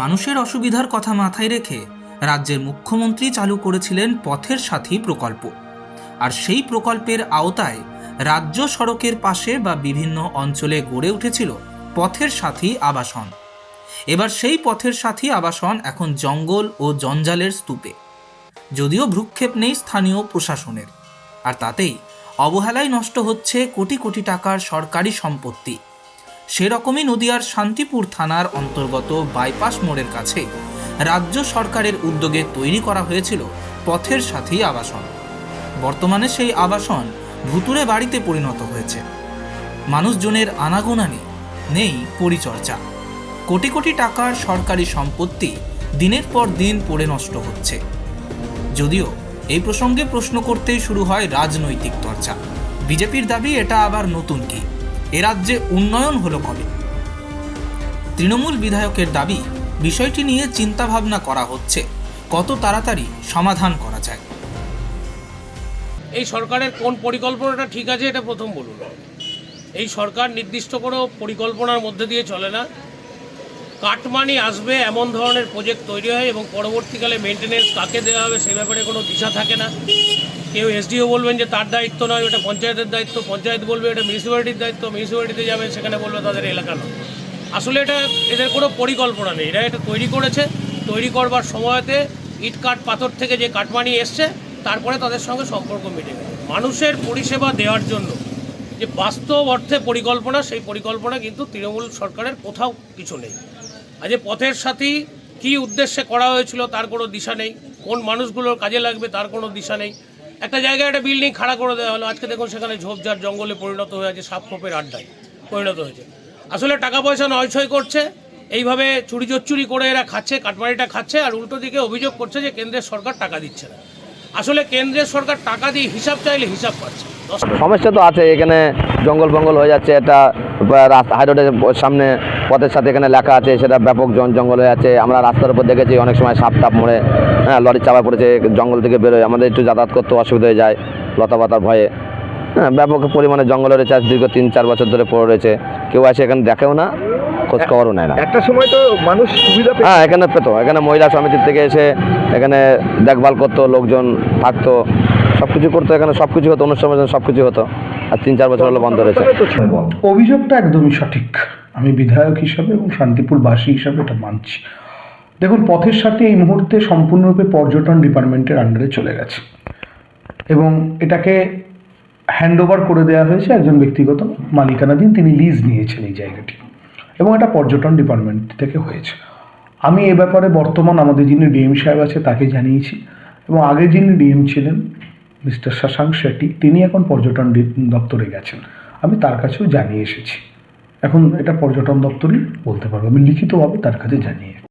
মানুষের অসুবিধার কথা মাথায় রেখে রাজ্যের মুখ্যমন্ত্রী চালু করেছিলেন পথের সাথী প্রকল্প। আর সেই প্রকল্পের আওতায় রাজ্য সড়কের পাশে বা বিভিন্ন অঞ্চলে গড়ে উঠেছিল পথের সাথী আবাসন। এবার সেই পথের সাথী আবাসন এখন জঙ্গল ও জঞ্জালের স্তূপে। যদিও ভ্রুক্ষেপ নেই স্থানীয় প্রশাসনের। আর তাতেই অবহেলায় নষ্ট হচ্ছে কোটি কোটি টাকার সরকারি সম্পত্তি। সেরকমই নদিয়ার শান্তিপুর থানার অন্তর্গত বাইপাস মোড়ের কাছে রাজ্য সরকারের উদ্যোগে তৈরি করা হয়েছিল পথের সাথী আবাসন। বর্তমানে সেই আবাসন ভুতুরে বাড়িতে পরিণত হয়েছে। মানুষজনের আনাগোনানি নেই নেই পরিচর্যা। কোটি কোটি টাকার সরকারি সম্পত্তি দিনের পর দিন পড়ে নষ্ট হচ্ছে। যদিও এই প্রসঙ্গে প্রশ্ন করতেই শুরু হয় রাজনৈতিক চর্চা। বিজেপির দাবি, এটা আবার নতুন কি? এ রাজ্যে উন্নয়ন হলো কবে? তৃণমূল বিধায়কের দাবি, বিষয়টি নিয়ে চিন্তাভাবনা করা হচ্ছে। কত তাড়াতাড়ি সমাধান করা যায়? এই সরকারের কোন পরিকল্পনাটা ঠিক আছে, এটা প্রথম বলুন। এই সরকার নির্দিষ্ট কোনো পরিকল্পনার মধ্যে দিয়ে চলে না। কাটমানি আসবে, এমন ধরনের প্রজেক্ট তৈরি হয় এবং পরবর্তীকালে মেনটেনেন্স কাকে দেওয়া হবে, সে ব্যাপারে কোনো দিশা থাকে না। কেউ এসডিও বলবেন যে তার দায়িত্ব নয়, ওটা পঞ্চায়েতের দায়িত্ব, পঞ্চায়েত বলবে এটা মিউনিসিপ্যালিটির দায়িত্ব মিউনিসিপ্যালিটিতে যাবেন সেখানে বলবে তাদের এলাকা নয়। আসলে এটা, এদের কোনো পরিকল্পনা নেই। এরা এটা তৈরি করেছে, তৈরি করবার সময়তে ইট কাঠ পাথর থেকে যে কাটমানি এসছে, তারপরে তাদের সঙ্গে সম্পর্ক মিটে মানুষের পরিষেবা দেওয়ার জন্য যে বাস্তব অর্থে পরিকল্পনা, সেই পরিকল্পনা কিন্তু তৃণমূল সরকারের কোথাও কিছু নেই। আজ পথের সাথী কি উদ্দেশ্যে করা হয়েছিল, তার কোনো দিশা নেই। কোন মানুষগুলোর কাজে লাগবে, তার কোনো দিশা নেই। একটা জায়গায় একটা বিল্ডিং খাড়া করে দেওয়া হলো। আজকে দেখুন সেখানে ঝোপঝাড় জঙ্গলে পরিণত হয়ে আছে, সাপ খোপের আড্ডায় পরিণত হয়েছে। আসলে টাকা পয়সা নয়ছয় করছে। এইভাবে চুরি চুরি করে এরা খাচ্ছে, কাটমারিটা খাচ্ছে আর উল্টো দিকে অভিযোগ করছে যে কেন্দ্রের সরকার টাকা দিচ্ছে না। আসলে কেন্দ্রের সরকার টাকা দিয়ে হিসাব চাইলে হিসাব পাচ্ছে। সমস্যা তো আছে, এখানে জঙ্গল ফঙ্গল হয়ে যাচ্ছে এটা রাস্তা হাইরোডের সামনে পথের সাথে এখানে লেখা আছে সেটা ব্যাপক জন জঙ্গল হয়ে আছে। আমরা রাস্তার উপর দেখেছি অনেক সময় সাপ টাপ মরে হ্যাঁ লরি চাপা পড়েছে জঙ্গল থেকে বেরোয়। আমাদের একটু যাতায়াত করতে অসুবিধা হয়ে যায় লতা পাতার ভয়ে। হ্যাঁ ব্যাপক পরিমাণে জঙ্গল রয়েছে আজ দীর্ঘ তিন চার বছর ধরে পড়ে রয়েছে। কেউ আসে এখানে দেখেও না খোঁজ খবরও নেয় না। একটা সময় তো মানুষ সুবিধা হ্যাঁ এখানে পেতো। এখানে মহিলা সমিতির থেকে এসে এখানে দেখভাল করতো লোকজন থাকতো সব কিছু করতো এখানে সব কিছু হতো অনুষ্ঠান সব কিছু হতো। আর তিন, চার বছর হলো বন্ধ রয়েছে। অভিযোগটা একদমই সঠিক। আমি বিধায়ক হিসাবে এবং শান্তিপুর শান্তিপুরবাসী হিসাবে এটা মানছি। দেখুন, পথের সাথে এই মুহূর্তে সম্পূর্ণরূপে পর্যটন ডিপার্টমেন্টের আন্ডারে চলে গেছে। এবং এটাকে হ্যান্ড ওভার করে দেওয়া হয়েছে একজন ব্যক্তিগত মালিকানাধীন, তিনি লিজ নিয়েছেন এই জায়গাটি। এবং এটা পর্যটন ডিপার্টমেন্ট থেকে হয়েছে। আমি এ ব্যাপারে বর্তমান আমাদের যিনি ডিএম সাহেব আছে, তাকে জানিয়েছি। এবং আগে যিনি ডিএম ছিলেন মিস্টার শশাঙ্ক শেট্টি, তিনি এখন পর্যটন দপ্তরে গেছেন। আমি তার কাছেও জানিয়ে এসেছি। এখন এটা পর্যটন দপ্তরই বলতে পারব। আমি লিখিতভাবে তার কাছে জানিয়ে